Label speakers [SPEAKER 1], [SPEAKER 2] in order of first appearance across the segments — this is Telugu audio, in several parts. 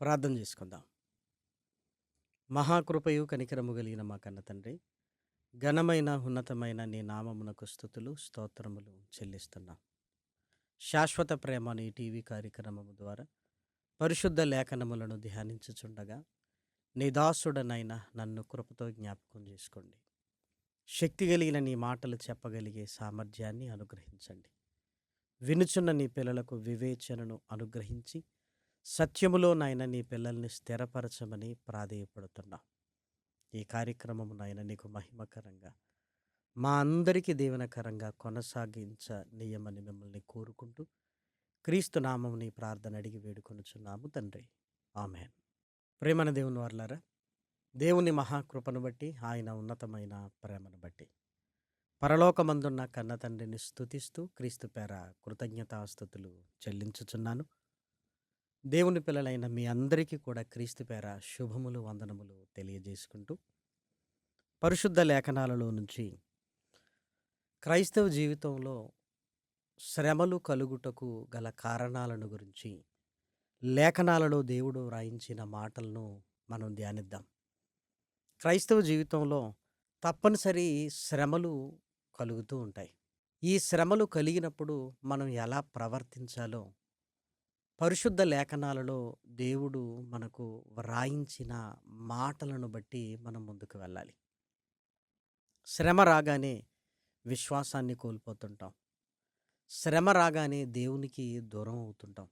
[SPEAKER 1] ప్రార్థన చేసుకుందాం. మహాకృపయు కనికరము కలిగిన మా కన్న తండ్రి ఘనమైన ఉన్నతమైన నీ నామమునకు స్థుతులు స్తోత్రములు చెల్లిస్తున్నాం. శాశ్వత ప్రేమ నీ టీవీ కార్యక్రమము ద్వారా పరిశుద్ధ లేఖనములను ధ్యానించుచుండగా నీ దాసుడనైనా నన్ను కృపతో జ్ఞాపకం చేసుకోండి. శక్తి కలిగిన నీ మాటలు చెప్పగలిగే సామర్థ్యాన్ని అనుగ్రహించండి. వినుచున్న నీ పిల్లలకు వివేచనను అనుగ్రహించి సత్యములో నాయన నీ పిల్లల్ని స్థిరపరచమని ప్రాధేయపడుతున్నాం. ఈ కార్యక్రమము నాయన నీకు మహిమకరంగా మా అందరికీ దీవెనకరంగా కొనసాగించనీయమని మిమ్మల్ని కోరుకుంటూ క్రీస్తు నామముని ప్రార్థన అడిగి వేడుకొనుచున్నాము తండ్రి. ఆమెన్. ప్రేమన దేవుని వర్లారా దేవుని మహాకృపను బట్టి ఆయన ఉన్నతమైన ప్రేమను బట్టి పరలోకమందున్న కన్న తండ్రిని స్తుతిస్తూ క్రీస్తు పేర కృతజ్ఞతాస్థుతులు చెల్లించుచున్నాను. దేవుని పిల్లలైన మీ అందరికీ కూడా క్రీస్తు పేర శుభములు వందనములు తెలియజేసుకుంటూ పరిశుద్ధ లేఖనాలలో నుంచి క్రైస్తవ జీవితంలో శ్రమలు కలుగుటకు గల కారణాలను గురించి లేఖనాలలో దేవుడు రాయించిన మాటలను మనం ధ్యానిద్దాం. క్రైస్తవ జీవితంలో తప్పనిసరి శ్రమలు కలుగుతూ ఉంటాయి. ఈ శ్రమలు కలిగినప్పుడు మనం ఎలా ప్రవర్తించాలో పరిశుద్ధ లేఖనాలలో దేవుడు మనకు వ్రాయించిన మాటలను బట్టి మనం ముందుకు వెళ్ళాలి. శ్రమ రాగానే విశ్వాసాన్ని కోల్పోతుంటాం. శ్రమ రాగానే దేవునికి దూరం అవుతుంటాం.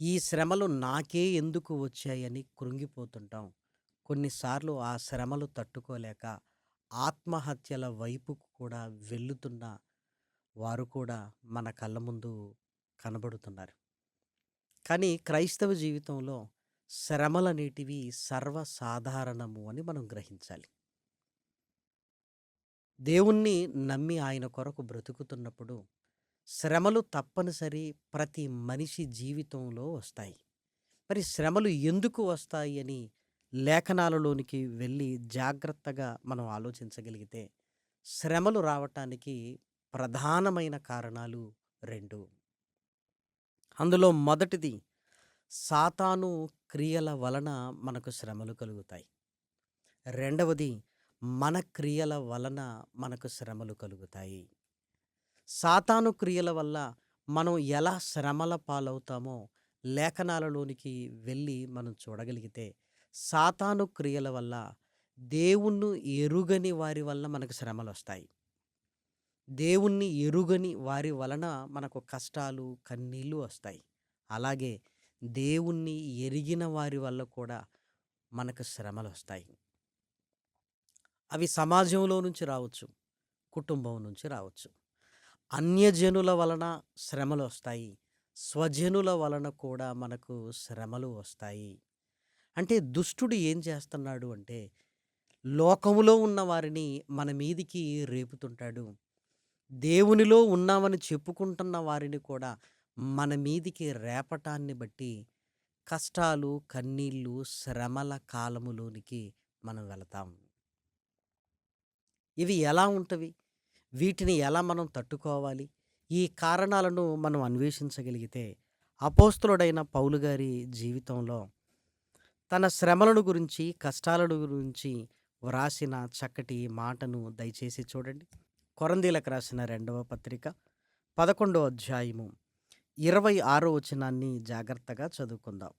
[SPEAKER 1] ఈ శ్రమలు నాకే ఎందుకు వచ్చాయని కృంగిపోతుంటాం. కొన్నిసార్లు ఆ శ్రమలు తట్టుకోలేక ఆత్మహత్యల వైపుకు కూడా వెళ్ళుతున్న వారు కూడా మన కళ్ళ ముందు కనబడుతున్నారు. కానీ క్రైస్తవ జీవితంలో శ్రమలనేటివి సర్వసాధారణము అని మనం గ్రహించాలి. దేవుణ్ణి నమ్మి ఆయన కొరకు బ్రతుకుతున్నప్పుడు శ్రమలు తప్పనిసరి ప్రతి మనిషి జీవితంలో వస్తాయి. మరి శ్రమలు ఎందుకు వస్తాయి అని లేఖనాలలోనికి వెళ్ళి జాగ్రత్తగా మనం ఆలోచించగలిగితే శ్రమలు రావటానికి ప్రధానమైన కారణాలు రెండు. అందులో మొదటిది సాతాను క్రియల వలన మనకు శ్రమలు కలుగుతాయి. రెండవది మన క్రియల వలన మనకు శ్రమలు కలుగుతాయి. సాతాను క్రియల వల్ల మనం ఎలా శ్రమల పాలవుతామో లేఖనాలలోనికి వెళ్ళి మనం చూడగలిగితే సాతాను క్రియల వల్ల దేవుణ్ణి ఎరుగని వారి వల్ల మనకు శ్రమలు వస్తాయి దేవుణ్ణి ఎరుగని వారి వలన మనకు కష్టాలు కన్నీళ్ళు వస్తాయి. అలాగే దేవుణ్ణి ఎరిగిన వారి వల్ల కూడా మనకు శ్రమలు వస్తాయి. అవి సమాజంలో నుంచి రావచ్చు కుటుంబం నుంచి రావచ్చు. అన్యజనుల వలన శ్రమలు వస్తాయి. స్వజనుల వలన కూడా మనకు శ్రమలు వస్తాయి. అంటే దుష్టుడు ఏం చేస్తున్నాడు అంటే లోకములో ఉన్న వారిని మన మీదికి రేపుతుంటాడు. దేవునిలో ఉన్నామని చెప్పుకుంటున్న వారిని కూడా మన మీదికి రేపటాన్ని బట్టి కష్టాలు కన్నీళ్ళు శ్రమల కాలములోనికి మనం వెళతాం. ఇవి ఎలా ఉంటవి? వీటిని ఎలా మనం తట్టుకోవాలి? ఈ కారణాలను మనం అన్వేషించగలిగితే అపోస్తులుడైన పౌలు గారి జీవితంలో తన శ్రమలను గురించి కష్టాలను గురించి వ్రాసిన చక్కటి మాటను దయచేసి చూడండి. కొరందీలకు రాసిన రెండవ పత్రిక పదకొండో అధ్యాయము ఇరవై ఆరో వచనాన్ని జాగ్రత్తగా చదువుకుందాం.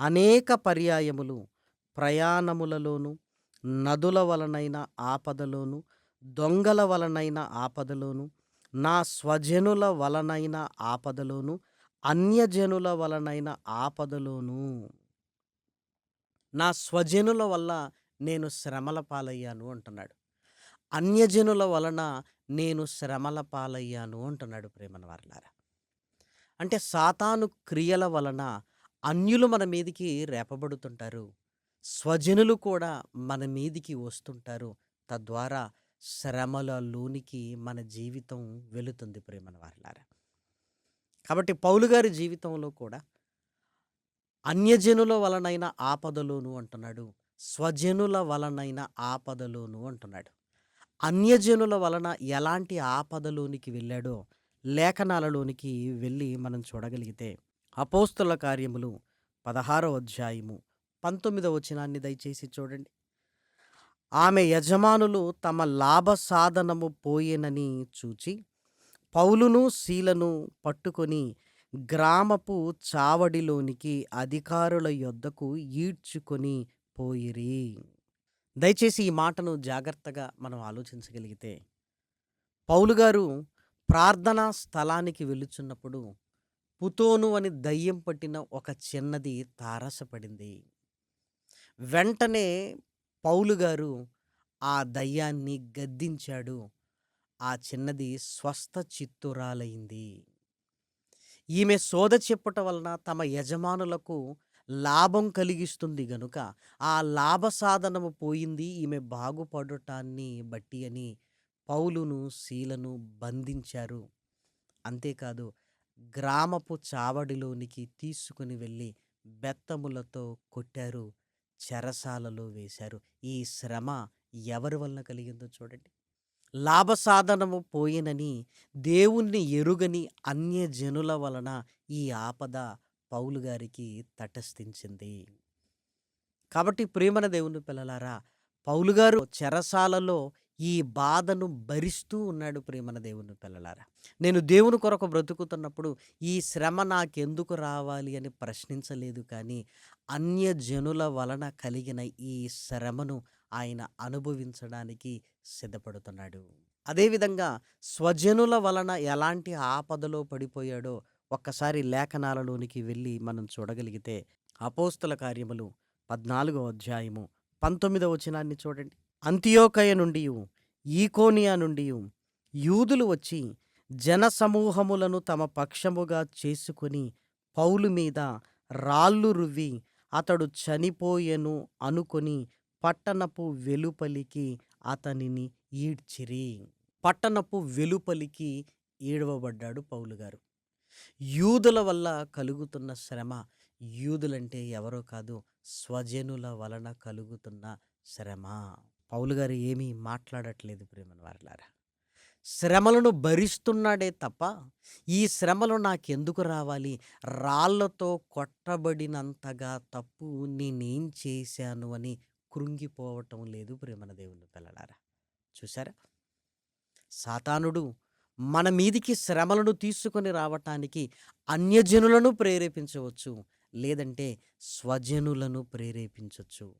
[SPEAKER 1] అనేక పర్యాయములు ప్రయాణములలోను నదుల వలనైన ఆపదలోను దొంగల వలనైన ఆపదలోను నా స్వజనుల వలనైన ఆపదలోను అన్యజనుల వలనైన ఆపదలోను. నా స్వజనుల వల్ల నేను శ్రమల పాలయ్యాను అంటున్నాడు. అన్యజనుల వలన నేను శ్రమల పాలయ్యాను అంటున్నాడు ప్రేమన వారలారా అంటే సాతాను క్రియల వలన అన్యులు మన మీదికి రేపబడుతుంటారు. స్వజనులు కూడా మన మీదికి వస్తుంటారు. తద్వారా శ్రమలలోనికి మన జీవితం వెళుతుంది ప్రేమన వారలారా కాబట్టి పౌలు గారి జీవితంలో కూడా అన్యజనుల వలనైన ఆపదలోను అంటున్నాడు. స్వజనుల వలనైన ఆపదలోను అంటున్నాడు. అన్యజనుల వలన ఎలాంటి ఆపదలోనికి వెళ్ళాడో లేఖనాలలోనికి వెళ్ళి మనం చూడగలిగితే అపోస్తుల కార్యములు పదహారో అధ్యాయము పంతొమ్మిదవ వచనాన్ని దయచేసి చూడండి. ఆమె యజమానులు తమ లాభ సాధనము పోయేనని చూచి పౌలును శీలను పట్టుకొని గ్రామపు చావడిలోనికి అధికారుల యొద్దకు ఈడ్చుకొని పోయిరి. దయచేసి ఈ మాటను జాగ్రత్తగా మనం ఆలోచించగలిగితే పౌలు గారు ప్రార్థనా స్థలానికి వెళుచున్నప్పుడు పుతోను అని దయ్యం పట్టిన ఒక చిన్నది తారసపడింది. వెంటనే పౌలు గారు ఆ దయ్యాన్ని గద్దించాడు. ఆ చిన్నది స్వస్థ చిత్తురాలైంది. ఈమె సోద చెప్పుట వలన తమ యజమానులకు లాభం కలిగిస్తుంది గనుక ఆ లాభ సాధనము పోయింది ఈమె బాగుపడటాన్ని బట్టి అని పౌలును శీలను బంధించారు. అంతేకాదు గ్రామపు చావడిలోనికి తీసుకుని వెళ్ళి బెత్తములతో కొట్టారు చెరసాలలో వేశారు. ఈ శ్రమ ఎవరి వలన కలిగిందో చూడండి. లాభ సాధనము పోయినని దేవుణ్ణి ఎరుగని అన్యజనుల వలన ఈ ఆపద పౌలు గారికి తటస్థించింది. కాబట్టి ప్రేమన దేవుని పిల్లలారా పౌలు గారు చెరసాలలో ఈ బాధను భరిస్తూ ఉన్నాడు ప్రేమన దేవుని పిల్లలారా. నేను దేవుని కొరకు బ్రతుకుతున్నప్పుడు ఈ శ్రమ నాకెందుకు రావాలి అని ప్రశ్నించలేదు కానీ అన్యజనుల వలన కలిగిన ఈ శ్రమను ఆయన అనుభవించడానికి సిద్ధపడుతున్నాడు. అదేవిధంగా స్వజనుల వలన ఎలాంటి ఆపదలో పడిపోయాడో ఒక్కసారి లేఖనాలలోనికి వెళ్ళి మనం చూడగలిగితే అపోస్తుల కార్యములు పద్నాలుగో అధ్యాయము పంతొమ్మిదవ వచనాన్ని చూడండి. అంత్యోకయ నుండి ఈకోనియా నుండి యూదులు వచ్చి జనసమూహములను తమ పక్షముగా చేసుకుని పౌలు మీద రాళ్ళు రువ్వి అతడు చనిపోయెను అనుకొని పట్టణపు వెలుపలికి అతనిని ఈడ్చిరి. పట్టణపు వెలుపలికి ఈడవబడ్డాడు పౌలు గారు. యూదుల వల్ల కలుగుతున్న శ్రమ యూదులంటే ఎవరో కాదు స్వజనుల వలన కలుగుతున్న శ్రమ. పౌలు గారు ఏమీ మాట్లాడట్లేదు ప్రేమను వారలారా. శ్రమలను భరిస్తున్నాడే తప్ప ఈ శ్రమలు నాకెందుకు రావాలి? రాళ్ళతో కొట్టబడినంతగా తప్పు నేనేం చేశాను అని కృంగిపోవటం లేదు ప్రేమన దేవుని పిల్లలారా. చూసారా సాతానుడు మన మీదికి శ్రమలను తీసుకొని రావటానికి అన్యజనులను ప్రేరేపించవచ్చు లేదంటే స్వజనులను ప్రేరేపించవచ్చు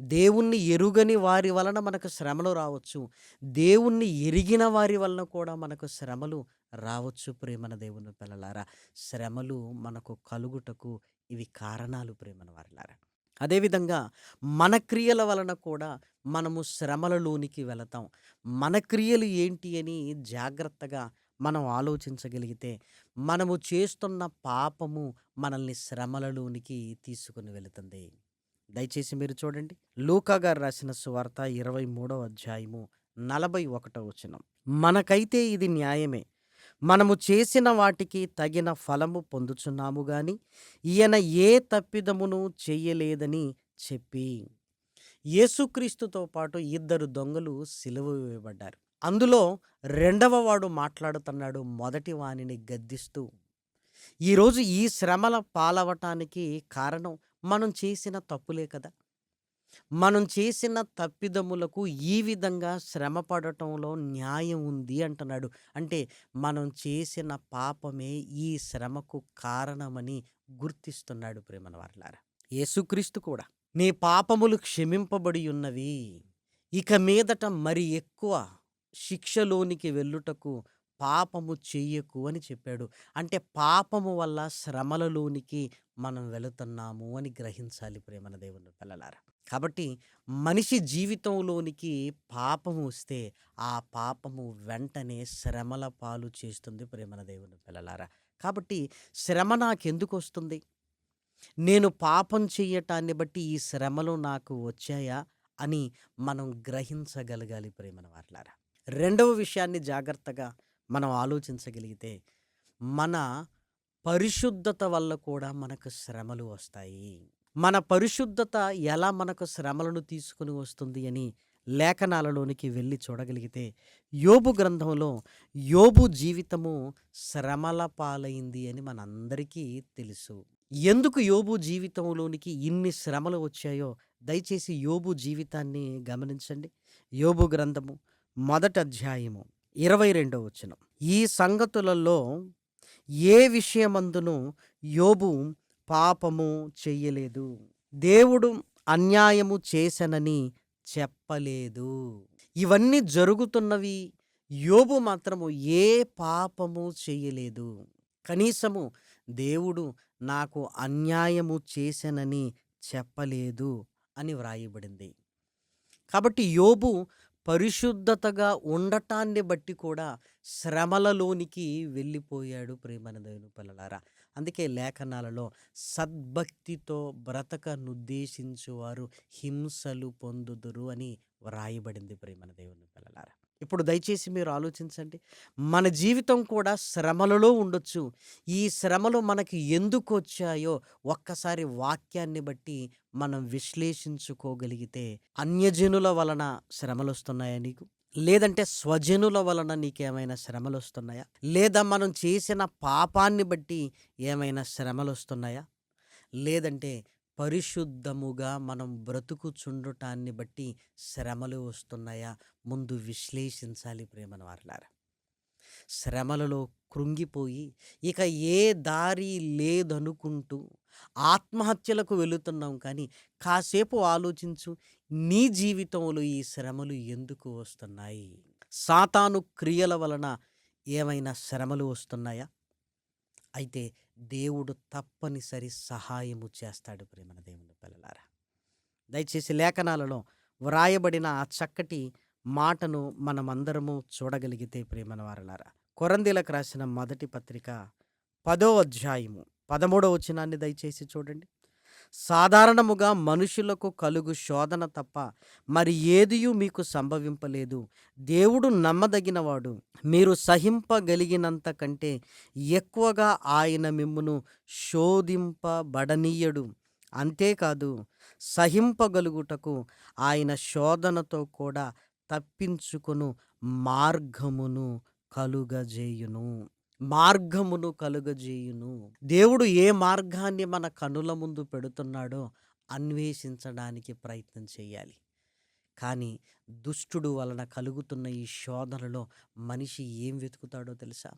[SPEAKER 1] దేవుణ్ణి ఎరుగని వారి వలన మనకు శ్రమలు రావచ్చు. దేవుణ్ణి ఎరిగిన వారి వలన కూడా మనకు శ్రమలు రావచ్చు ప్రేమన దేవుని పిల్లలారా. శ్రమలు మనకు కలుగుటకు ఇవి కారణాలు ప్రేమన వారిలారా. అదేవిధంగా మన క్రియల వలన కూడా మనము శ్రమలలోనికి వెళతాం. మన క్రియలు ఏంటి అని జాగ్రత్తగా మనం ఆలోచించగలిగితే మనము చేస్తున్న పాపము మనల్ని శ్రమలలోనికి తీసుకుని వెళుతుంది. దయచేసి మీరు చూడండి. లూకా గారు రాసిన సువార్త ఇరవై మూడో అధ్యాయము నలభై ఒకటో వచనం. మనకైతే ఇది న్యాయమే. మనము చేసిన వాటికి తగిన ఫలము పొందుచున్నాము గాని ఈయన ఏ తప్పిదమును చెయ్యలేదని చెప్పి యేసుక్రీస్తుతో పాటు ఇద్దరు దొంగలు సిలువ వేయబడ్డారు. అందులో రెండవ వాడు మాట్లాడుతున్నాడు మొదటి వానిని గద్దిస్తూ. ఈరోజు ఈ శ్రమల పాలవటానికి కారణం మనం చేసిన తప్పులే కదా. మనం చేసిన తప్పిదములకు ఈ విధంగా శ్రమ పడటంలో న్యాయం ఉంది అంటున్నాడు. అంటే మనం చేసిన పాపమే ఈ శ్రమకు కారణమని గుర్తిస్తున్నాడు ప్రేమన వారలారా యేసుక్రీస్తు కూడా నీ పాపములు క్షమింపబడి ఉన్నవి ఇక మీదట మరి ఎక్కువ శిక్షలోనికి వెళ్ళుటకు పాపము చెయ్యకు అని చెప్పాడు. అంటే పాపము వల్ల శ్రమలలోనికి మనం వెళుతున్నాము అని గ్రహించాలి ప్రేమన దేవుని పిల్లలారా. కాబట్టి మనిషి జీవితంలోనికి పాపము వస్తే ఆ పాపము వెంటనే శ్రమల పాలు చేస్తుంది ప్రేమన దేవుని పిల్లలారా. కాబట్టి శ్రమ నాకెందుకు వస్తుంది? నేను పాపం చెయ్యటాన్ని బట్టి ఈ శ్రమలు నాకు వచ్చాయా అని మనం గ్రహించగలగాలి ప్రేమన వార్లారా. రెండవ విషయాన్ని జాగ్రత్తగా మనం ఆలోచించగలిగితే మన పరిశుద్ధత వల్ల కూడా మనకు శ్రమలు వస్తాయి. మన పరిశుద్ధత ఎలా మనకు శ్రమలను తీసుకుని వస్తుంది అని లేఖనాలలోనికి వెళ్ళి చూడగలిగితే యోబు గ్రంథంలో యోబు జీవితము శ్రమల పాలైంది అని మనందరికీ తెలుసు. ఎందుకు యోబు జీవితంలోనికి ఇన్ని శ్రమలు వచ్చాయో దయచేసి యోబు జీవితాన్ని గమనించండి. యోబు గ్రంథము మొదటి అధ్యాయము. ఇరవై రెండవ వచనం. ఈ సంగతులలో ఏ విషయమందును యోబు పాపము చెయ్యలేదు. దేవుడు అన్యాయము చేసనని చెప్పలేదు. ఇవన్నీ జరుగుతున్నవి యోబు మాత్రము ఏ పాపము చేయలేదు కనీసము దేవుడు నాకు అన్యాయము చేసనని చెప్పలేదు అని వ్రాయబడింది. కాబట్టి యోబు పరిశుద్ధతగా ఉండటాన్ని బట్టి కూడా శ్రమలలోనికి వెళ్ళిపోయాడు ప్రేమన దేవుని పిల్లలారా. అందుకే లేఖనాలలో సద్భక్తితో బ్రతకనుద్దేశించువారు హింసలు పొందుదురు అని వ్రాయబడింది ప్రేమన దేవుని పిల్లలారా. ఇప్పుడు దయచేసి మీరు ఆలోచించండి. మన జీవితం కూడా శ్రమలలో ఉండొచ్చు. ఈ శ్రమలు మనకి ఎందుకు వచ్చాయో ఒక్కసారి వాక్యాన్ని బట్టి మనం విశ్లేషించుకోగలిగితే అన్యజనుల వలన శ్రమలు వస్తున్నాయా నీకు? లేదంటే స్వజనుల వలన నీకేమైనా శ్రమలు వస్తున్నాయా లేదా మనం చేసిన పాపాన్ని బట్టి ఏమైనా శ్రమలు వస్తున్నాయా లేదంటే పరిశుద్ధముగా మనం బ్రతుకుచుండటాన్ని బట్టి శ్రమలు వస్తున్నాయా? ముందు విశ్లేషించాలి ప్రేమను వారలారా శ్రమలలో కృంగిపోయి ఇక ఏ దారి లేదనుకుంటూ ఆత్మహత్యలకు వెళుతున్నాం కానీ కాసేపు ఆలోచించు నీ జీవితంలో ఈ శ్రమలు ఎందుకు వస్తున్నాయి? సాతాను క్రియల వలన ఏమైనా శ్రమలు వస్తున్నాయా? అయితే దేవుడు తప్పనిసరి సహాయము చేస్తాడు ప్రేమన దేవుని పిల్లలారా. దయచేసి లేఖనాలలో వ్రాయబడిన ఆ చక్కటి మాటను మనమందరము చూడగలిగితే ప్రేమన వారలారా. కొరందీలకు రాసిన మొదటి పత్రిక పదో అధ్యాయము పదమూడవ వచనాన్ని దయచేసి చూడండి. సాధారణముగా మనుషులకు కలుగు శోధన తప్ప మరి ఏదియూ మీకు సంభవింపలేదు. దేవుడు నమ్మదగినవాడు. మీరు సహింపగలిగినంత కంటే ఎక్కువగా ఆయన మిమ్మును శోధింపబడనీయడు. అంతేకాదు సహింపగలుగుటకు ఆయన శోధనతో కూడా తప్పించుకొను మార్గమును కలుగజేయును. మార్గమును కలుగజేయును. దేవుడు ఏ మార్గాన్ని మన కనుల ముందు పెడుతున్నాడో అన్వేషించడానికి ప్రయత్నం చేయాలి. కానీ దుష్టుడు వలన కలుగుతున్న ఈ శోధనలో మనిషి ఏం వెతుకుతాడో తెలుసా?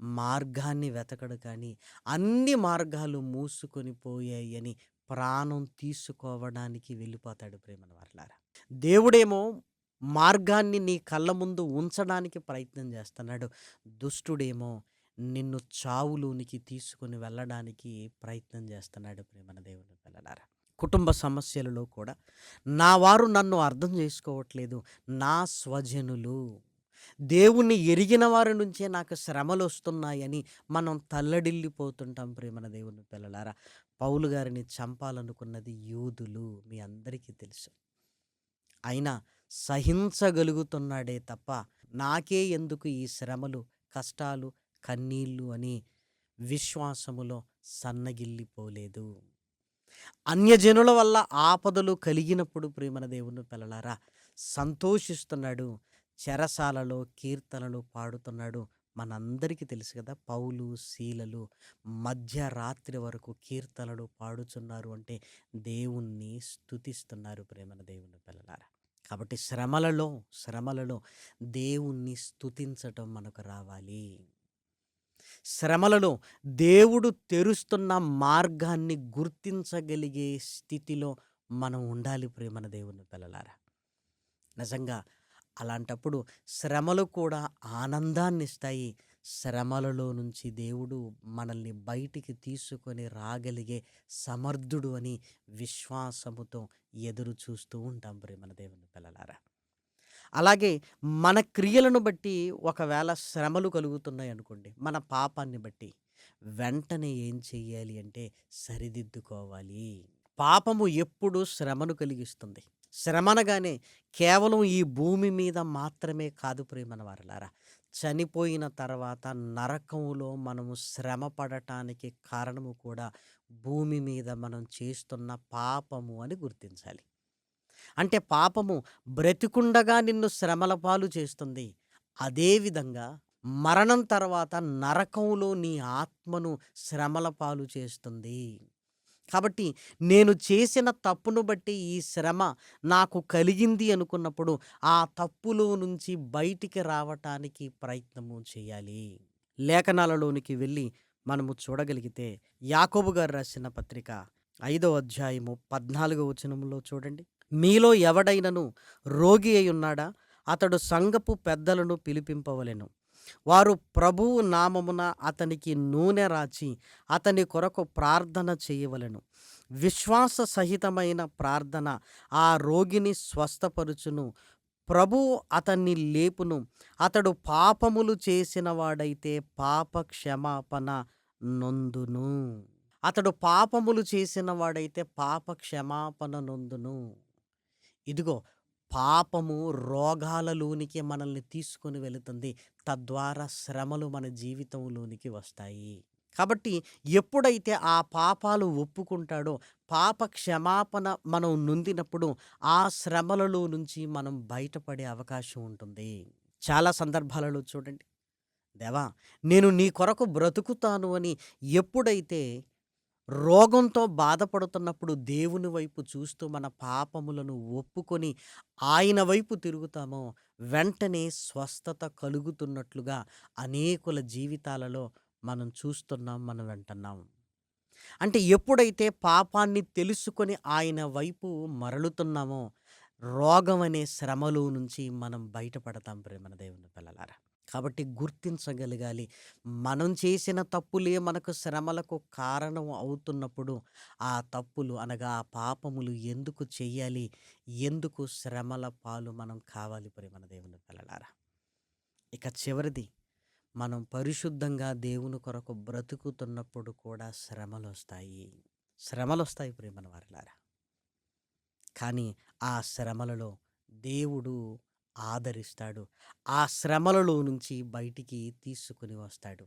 [SPEAKER 1] మార్గాన్ని వెతకడు కానీ అన్ని మార్గాలు మూసుకొని పోయాయని ప్రాణం తీసుకోవడానికి వెళ్ళిపోతాడు ప్రేమన వర్లారా. దేవుడేమో మార్గాన్ని నీ కళ్ళ ముందు ఉంచడానికి ప్రయత్నం చేస్తున్నాడు. దుష్టుడేమో నిన్ను చావులోనికి తీసుకొని వెళ్ళడానికి ప్రయత్నం చేస్తున్నాడు ప్రేమన దేవుని పిల్లలారా. కుటుంబ సమస్యలలో కూడా నా వారు నన్ను అర్థం చేసుకోవట్లేదు. నా స్వజనులు దేవుణ్ణి ఎరిగిన వారి నుంచే నాకు శ్రమలు వస్తున్నాయని మనం తల్లడిల్లిపోతుంటాం ప్రేమన దేవుని పిల్లలారా. పౌలు గారిని చంపాలనుకున్నది యూదులు మీ అందరికీ తెలుసు. అయినా సహించగలుగుతున్నాడే తప్ప నాకే ఎందుకు ఈ శ్రమలు కష్టాలు కన్నీళ్ళు అని విశ్వాసములో సన్నగిల్లిపోలేదు. అన్యజనుల వల్ల ఆపదలు కలిగినప్పుడు ప్రేమన దేవుని పిల్లలారా సంతోషిస్తున్నాడు చెరసాలలో కీర్తనలు పాడుతున్నాడు. మనందరికీ తెలుసు కదా పౌలు శీలలు మధ్యరాత్రి వరకు కీర్తనలు పాడుచున్నారు అంటే దేవుణ్ణి స్తుతిస్తున్నారు ప్రేమన దేవుని పిల్లలారా. కాబట్టి శ్రమలలో శ్రమలలో దేవుణ్ణి స్తుతించటం మనకు రావాలి. శ్రమలలో దేవుడు తెరుస్తున్న మార్గాన్ని గుర్తించగలిగే స్థితిలో మనం ఉండాలి ప్రేమన దేవుని పిల్లలారా. నిజంగా అలాంటప్పుడు శ్రమలు కూడా ఆనందాన్ని ఇస్తాయి. శ్రమలలో నుంచి దేవుడు మనల్ని బయటికి తీసుకొని రాగలిగే సమర్థుడు అని విశ్వాసముతో ఎదురు చూస్తూ ఉంటాం ప్రేమన దేవుని పిల్లలారా. అలాగే మన క్రియలను బట్టి ఒకవేళ శ్రమలు కలుగుతున్నాయి అనుకోండి మన పాపాన్ని బట్టి వెంటనే ఏం చెయ్యాలి అంటే సరిదిద్దుకోవాలి. పాపము ఎప్పుడు శ్రమను కలిగిస్తుంది. శ్రమనగానే కేవలం ఈ భూమి మీద మాత్రమే కాదు ప్రేమన వారలారా. చనిపోయిన తర్వాత నరకంలో మనము శ్రమ పడటానికి కారణము కూడా భూమి మీద మనం చేస్తున్న పాపము అని గుర్తించాలి. అంటే పాపము బ్రతికుండగా నిన్ను శ్రమల పాలు చేస్తుంది. అదేవిధంగా మరణం తర్వాత నరకంలో నీ ఆత్మను శ్రమల పాలు చేస్తుంది. కాబట్టి నేను చేసిన తప్పును బట్టి ఈ శ్రమ నాకు కలిగింది అనుకున్నప్పుడు ఆ తప్పులో నుంచి బయటికి రావటానికి ప్రయత్నము చేయాలి. లేఖనాలలోనికి వెళ్ళి మనము చూడగలిగితే యాకోబు గారు రాసిన పత్రిక ఐదో అధ్యాయము పద్నాలుగో వచనంలో చూడండి. మీలో ఎవడైనను రోగి అయి ఉన్నాడా అతడు సంఘపు పెద్దలను పిలిపింపవలెను. వారు ప్రభువు నామమున అతనికి నూనె రాచి అతని కొరకు ప్రార్థన చేయవలెను. విశ్వాస సహితమైన ప్రార్థన ఆ రోగిని స్వస్థపరుచును. ప్రభువు అతన్ని లేపును. అతడు పాపములు చేసిన వాడైతే పాప క్షమాపణ నొందును. అతడు పాపములు చేసిన వాడైతే పాప క్షమాపణ నొందును. ఇదిగో పాపము రోగాలలోనికి మనల్ని తీసుకొని వెళుతుంది. తద్వారా శ్రమలు మన జీవితంలోనికి వస్తాయి. కాబట్టి ఎప్పుడైతే ఆ పాపాలు ఒప్పుకుంటాడో పాప క్షమాపణ మనం నొందినప్పుడు ఆ శ్రమలలో నుంచి మనం బయటపడే అవకాశం ఉంటుంది. చాలా సందర్భాలలో చూడండి. దేవా నేను నీ కొరకు బ్రతుకుతాను అని ఎప్పుడైతే రోగంతో బాధపడుతున్నప్పుడు దేవుని వైపు చూస్తూ మన పాపములను ఒప్పుకొని ఆయన వైపు తిరుగుతామో వెంటనే స్వస్థత కలుగుతున్నట్లుగా అనేకుల జీవితాలలో మనం చూస్తున్నాం మనం వింటున్నాం. అంటే ఎప్పుడైతే పాపాన్ని తెలుసుకొని ఆయన వైపు మరలుతున్నామో రోగం అనే శ్రమలో నుంచి మనం బయటపడతాం ప్రేమన దేవుని పిల్లలారా. కాబట్టి గుర్తించగలగాలి. మనం చేసిన తప్పులే మనకు శ్రమలకు కారణం అవుతున్నప్పుడు ఆ తప్పులు అనగా ఆ పాపములు ఎందుకు చేయాలి? ఎందుకు శ్రమల పాలు మనం కావాలి ప్రేమన దేవుని పిల్లలారా? ఇక చివరిది మనం పరిశుద్ధంగా దేవుని కొరకు బ్రతుకుతున్నప్పుడు కూడా శ్రమలు వస్తాయి శ్రమలు వస్తాయి ప్రేమన వారిలారా. కానీ ఆ శ్రమలలో దేవుడు ఆదరిస్తాడు. ఆ శ్రమలలో నుంచి బయటికి తీసుకుని వస్తాడు.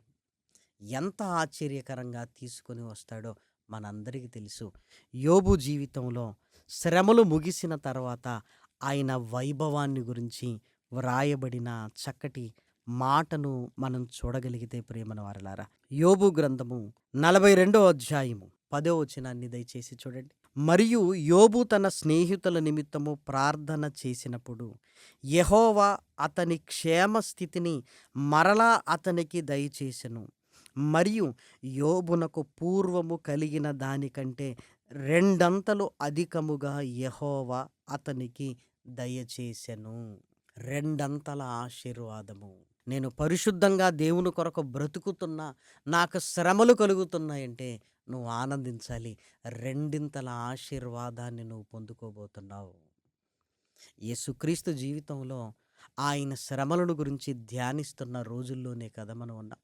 [SPEAKER 1] ఎంత ఆశ్చర్యకరంగా తీసుకొని వస్తాడో మనందరికీ తెలుసు. యోబు జీవితంలో శ్రమలు ముగిసిన తర్వాత ఆయన వైభవాన్ని గురించి వ్రాయబడిన చక్కటి మాటను మనం చూడగలిగితే ప్రేమను వారలారా. యోబు గ్రంథము నలభై రెండో అధ్యాయము పదో వచనాన్ని దయచేసి చూడండి. మరియు యోబు తన స్నేహితుల నిమిత్తము ప్రార్థన చేసినప్పుడు యహోవా అతని క్షేమ స్థితిని మరలా అతనికి దయచేసెను. మరియు యోబునకు పూర్వము కలిగిన దానికంటే రెండంతలు అధికముగా యహోవా అతనికి దయచేసెను. రెండంతల ఆశీర్వాదము. నేను పరిశుద్ధంగా దేవుని కొరకు బ్రతుకుతున్నా నాకు శ్రమలు కలుగుతున్నాయంటే నువ్వు ఆనందించాలి. రెండింతల ఆశీర్వాదాన్ని నువ్వు పొందుకోబోతున్నావు. యేసుక్రీస్తు జీవితంలో ఆయన శ్రమలను గురించి ధ్యానిస్తున్న రోజుల్లోనే కదా మనం ఉన్నాం.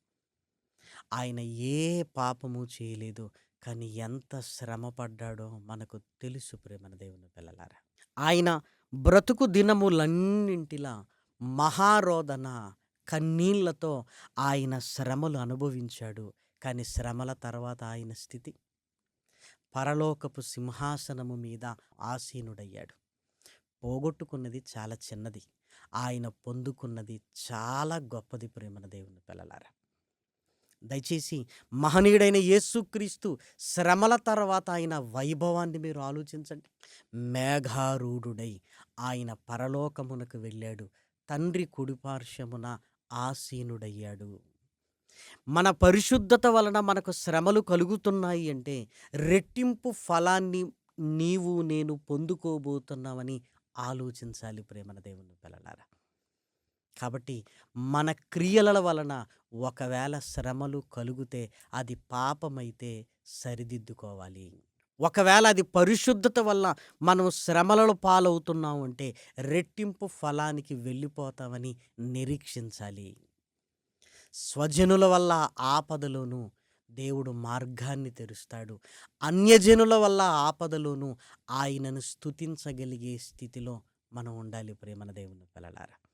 [SPEAKER 1] ఆయన ఏ పాపము చేయలేదు కానీ ఎంత శ్రమ పడ్డాడో మనకు తెలుసు ప్రేమన దేవుని పిల్లలారా. ఆయన బ్రతుకు దినములన్నింటిలా మహారోదన కన్నీళ్ళతో ఆయన శ్రమలు అనుభవించాడు. కానీ శ్రమల తర్వాత ఆయన స్థితి. పరలోకపు సింహాసనము మీద ఆసీనుడయ్యాడు. పోగొట్టుకున్నది చాలా చిన్నది. ఆయన పొందుకున్నది చాలా గొప్పది ప్రేమన దేవుని పిల్లలారా. దయచేసి మహనీయుడైన యేసుక్రీస్తు శ్రమల తర్వాత ఆయన వైభవాన్ని మీరు ఆలోచించండి. మేఘారూఢుడై ఆయన పరలోకమునకు వెళ్ళాడు. తండ్రి కుడిపార్శ్వమున ఆసీనుడయ్యాడు. మన పరిశుద్ధత వలన మనకు శ్రమలు కలుగుతున్నాయి అంటే రెట్టింపు ఫలాన్ని నీవు నేను పొందుకోబోతున్నామని ఆలోచించాలి ప్రేమన దేవుని పిల్లలారా. కాబట్టి మన క్రియల వలన ఒకవేళ శ్రమలు కలిగితే అది పాపమైతే సరిదిద్దుకోవాలి. ఒకవేళ అది పరిశుద్ధత వల్ల మనం శ్రమలలో పాలవుతున్నాం అంటే రెట్టింపు ఫలానికి వెళ్ళిపోతామని నిరీక్షించాలి. స్వజనుల వల్ల ఆపదలోనూ దేవుడు మార్గాన్ని తెరుస్తాడు. అన్యజనుల వల్ల ఆపదలోనూ ఆయనను స్తుతించగలిగే స్థితిలో మనం ఉండాలి ప్రేమన దేవుని పిల్లలారా.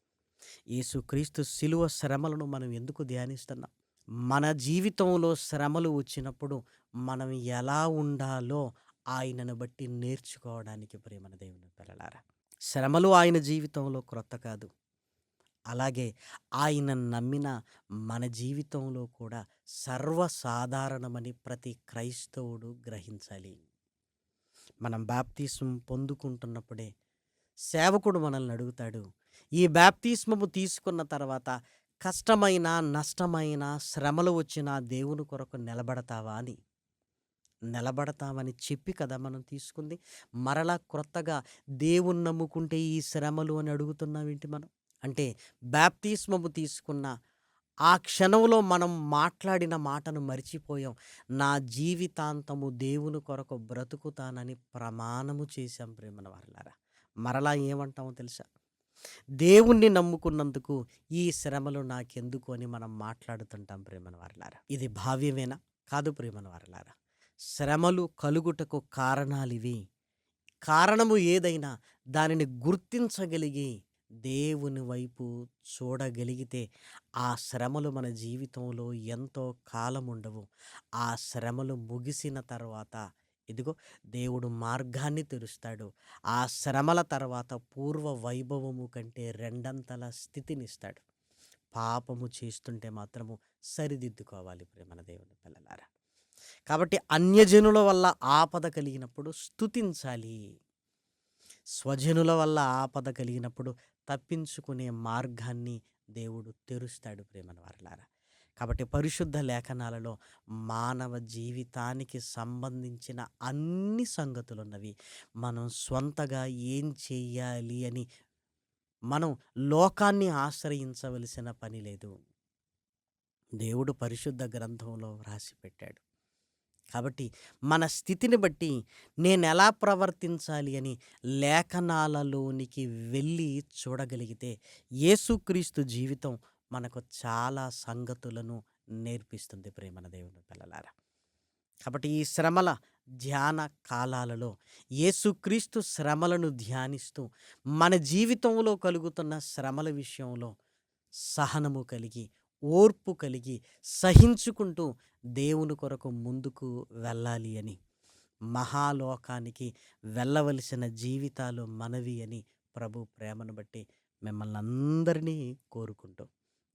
[SPEAKER 1] యేసుక్రీస్తు శిలువ శ్రమలను మనం ఎందుకు ధ్యానిస్తున్నాం? మన జీవితంలో శ్రమలు వచ్చినప్పుడు మనం ఎలా ఉండాలో ఆయనను బట్టి నేర్చుకోవడానికి ప్రేమన దేవుని పిల్లలారా. శ్రమలు ఆయన జీవితంలో క్రొత్త కాదు. అలాగే ఆయన నమ్మిన మన జీవితంలో కూడా సర్వసాధారణమని ప్రతి క్రైస్తవుడు గ్రహించాలి. మనం బాప్తీసం పొందుకుంటున్నప్పుడే సేవకుడు మనల్ని అడుగుతాడు ఈ బాప్తీస్మము తీసుకున్న తర్వాత కష్టమైన నష్టమైన శ్రమలు వచ్చినా దేవుని కొరకు నిలబడతావా? అని. నిలబడతామని చెప్పి కదా మనం తీసుకుంది. మరలా క్రొత్తగా దేవుని నమ్ముకుంటే ఈ శ్రమలు అని అడుగుతున్నామేంటి మనం? అంటే బ్యాప్తిస్మము తీసుకున్న ఆ క్షణంలో మనం మాట్లాడిన మాటను మర్చిపోయాం. నా జీవితాంతము దేవుని కొరకు బ్రతుకుతానని ప్రమాణము చేశాం ప్రేమన వారిలారా. మరలా ఏమంటామో తెలుసా? దేవుణ్ణి నమ్ముకున్నందుకు ఈ శ్రమలు నాకెందుకు అని మనం మాట్లాడుతుంటాం ప్రేమన వారలారా. ఇది భావ్యమేనా? కాదు ప్రేమన వారలారా. శ్రమలు కలుగుటకు కారణాలివి. కారణము ఏదైనా దానిని గుర్తించగలిగి దేవుని వైపు చూడగలిగితే ఆ శ్రమలు మన జీవితంలో ఎంతో కాలం ఉండవు. ఆ శ్రమలు ముగిసిన తర్వాత ఇదిగో దేవుడు మార్గాన్ని తెరుస్తాడు. ఆ శ్రమల తర్వాత పూర్వ వైభవము కంటే రెండంతల స్థితినిస్తాడు. పాపము చేస్తుంటే మాత్రము సరిదిద్దుకోవాలి ప్రేమన దేవుని పిల్లలారా. కాబట్టి అన్యజనుల వల్ల ఆపద కలిగినప్పుడు స్థుతించాలి స్వజనుల వల్ల ఆపద కలిగినప్పుడు తప్పించుకునే మార్గాన్ని దేవుడు తెరుస్తాడు ప్రేమన వారలారా. కాబట్టి పరిశుద్ధ లేఖనాలలో మానవ జీవితానికి సంబంధించిన అన్ని సంగతులు ఉన్నవి మనం స్వంతగా ఏం చేయాలి అని మనం లోకాన్ని ఆశ్రయించవలసిన పని లేదు. దేవుడు పరిశుద్ధ గ్రంథంలో వ్రాసి పెట్టాడు కాబట్టి మన స్థితిని బట్టి నేను ఎలా ప్రవర్తించాలి అని లేఖనాలలోనికి వెళ్ళి చూడగలిగితే యేసుక్రీస్తు జీవితం మనకు చాలా సంగతులను నేర్పిస్తుంది ప్రేమన దేవుని పిల్లలారా. కాబట్టి ఈ శ్రమల ధ్యాన కాలాలలో యేసుక్రీస్తు శ్రమలను ధ్యానిస్తూ మన జీవితంలో కలుగుతున్న శ్రమల విషయంలో సహనము కలిగి ఓర్పు కలిగి సహించుకుంటూ దేవుని కొరకు ముందుకు వెళ్ళాలి అని మహాలోకానికి వెళ్ళవలసిన జీవితాలు మనవి అని ప్రభు ప్రేమను బట్టి మిమ్మల్ని అందరినీ కోరుకుంటూ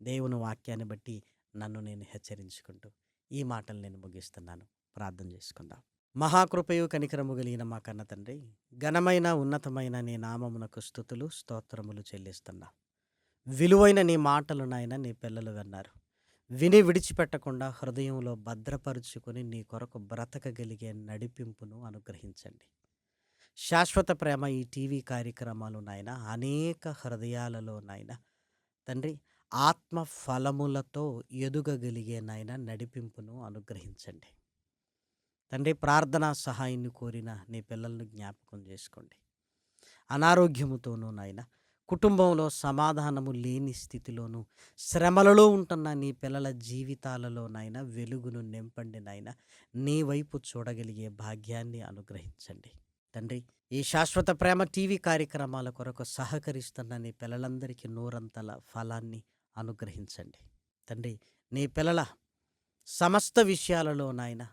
[SPEAKER 1] దేవుని వాక్యాన్ని బట్టి నన్ను నేను హెచ్చరించుకుంటూ ఈ మాటలు నేను ముగిస్తున్నాను. ప్రార్థన చేసుకుందాం. మహాకృపయు కనికరము కలిగిన మా కన్న తండ్రి ఘనమైన ఉన్నతమైన నీ నామమునకు స్థుతులు స్తోత్రములు చెల్లిస్తున్నాను విలువైన నీ మాటలు నాయన నీ పిల్లలు విన్నారు. విని విడిచిపెట్టకుండా హృదయంలో భద్రపరుచుకొని నీ కొరకు బ్రతకగలిగే నడిపింపును అనుగ్రహించండి. శాశ్వత ప్రేమ ఈ టీవీ కార్యక్రమాలు నాయన అనేక హృదయాలలో నాయన తండ్రి ఆత్మ ఫలములతో ఎదుగగలిగే నాయన నడిపింపును అనుగ్రహించండి. తండ్రి ప్రార్థనా సహాయాన్ని కోరిన నీ పిల్లలను జ్ఞాపకం చేసుకోండి. అనారోగ్యముతోనూ నాయన కుటుంబంలో సమాధానము లేని స్థితిలోను శ్రమలలో ఉంటున్న నీ పిల్లల జీవితాలలో నాయన వెలుగును నింపండి నాయన నీ వైపు చూడగలిగే భాగ్యాన్ని అనుగ్రహించండి. తండ్రి ఈ శాశ్వత ప్రేమ టీవీ కార్యక్రమాల కొరకు సహకరిస్తున్న నీ పిల్లలందరికీ నూరంతల ఫలాన్ని అనుగ్రహించండి. తండ్రి నీ పిల్లల సమస్త విషయాలలో నాయన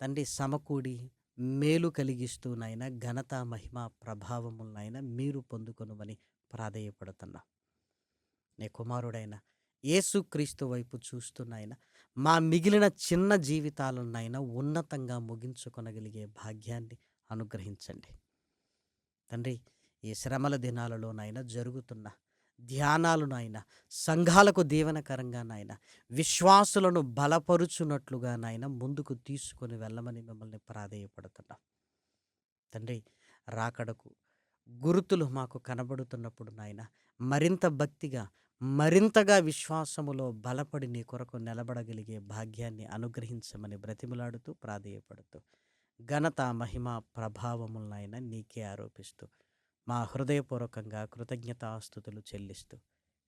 [SPEAKER 1] తండ్రి సమకూడి మేలు కలిగిస్తూ నాయన ఘనత మహిమ ప్రభావములనైనా మీరు పొందుకొనుమని ప్రాధేయపడుతున్నా. నీ కుమారుడైన యేసుక్రీస్తు వైపు చూస్తున్నాయన మా మిగిలిన చిన్న జీవితాలనైనా ఉన్నతంగా ముగించుకొనగలిగే భాగ్యాన్ని అనుగ్రహించండి. తండ్రి ఈ శ్రమల దినాలలోనైనా జరుగుతున్న ధ్యానాలునైనా సంఘాలకు దీవెనకరంగా నాయన విశ్వాసులను బలపరుచున్నట్లుగానైనా ముందుకు తీసుకొని వెళ్ళమని మిమ్మల్ని ప్రాధేయపడుతున్నాం. తండ్రి రాకడకు గుర్తులు మాకు కనబడుతున్నప్పుడు నాయన మరింత భక్తిగా మరింతగా విశ్వాసములో బలపడి నీ కొరకు నిలబడగలిగే భాగ్యాన్ని అనుగ్రహించమని బ్రతిమలాడుతూ ప్రాధేయపడుతూ ఘనత మహిమ ప్రభావములనైన నీకే ఆరోపిస్తూ మా హృదయపూర్వకంగా కృతజ్ఞతాస్థుతులు చెల్లిస్తూ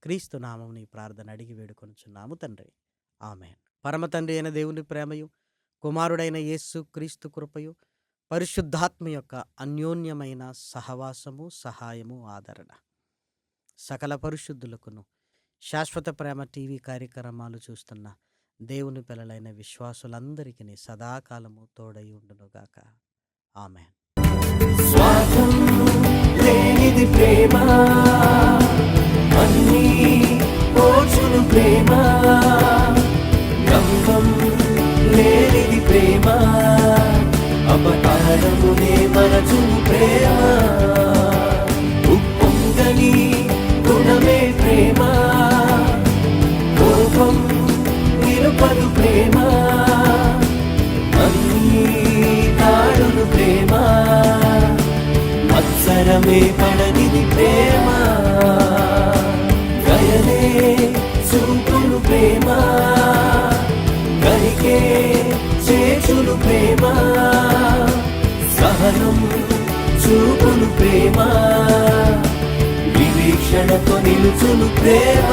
[SPEAKER 1] క్రీస్తు నామం నీ ప్రార్థన అడిగి వేడుకొనుచున్నాము తండ్రి. ఆమె పరమ తండ్రి అయిన దేవుని ప్రేమయు కుమారుడైన యేసు క్రీస్తు కృపయు పరిశుద్ధాత్మ యొక్క అన్యోన్యమైన సహవాసము సహాయము ఆదరణ. సకల పరిశుద్ధులకును శాశ్వత ప్రేమ టీవీ కార్యక్రమాలు చూస్తున్న దేవుని పిల్లలైన విశ్వాసులందరికీ సదాకాలము తోడై ఉండునుగాక.
[SPEAKER 2] ఆమె ప్రేమ ప్రేమ. అపకారమునే మరచును ప్రేమ. ఉప్పొంగని గుణమే ప్రేమ. కోపం నిరుపదు ప్రేమ. అన్నీ తాడును ప్రేమ. మత్సరమే పడనిది ప్రేమ. గయనే చూపును ప్రేమ. గరికే చేచులు ప్రేమ. సహనం చూపును ప్రేమ వివీక్షణతో నిలుచును ప్రేమ.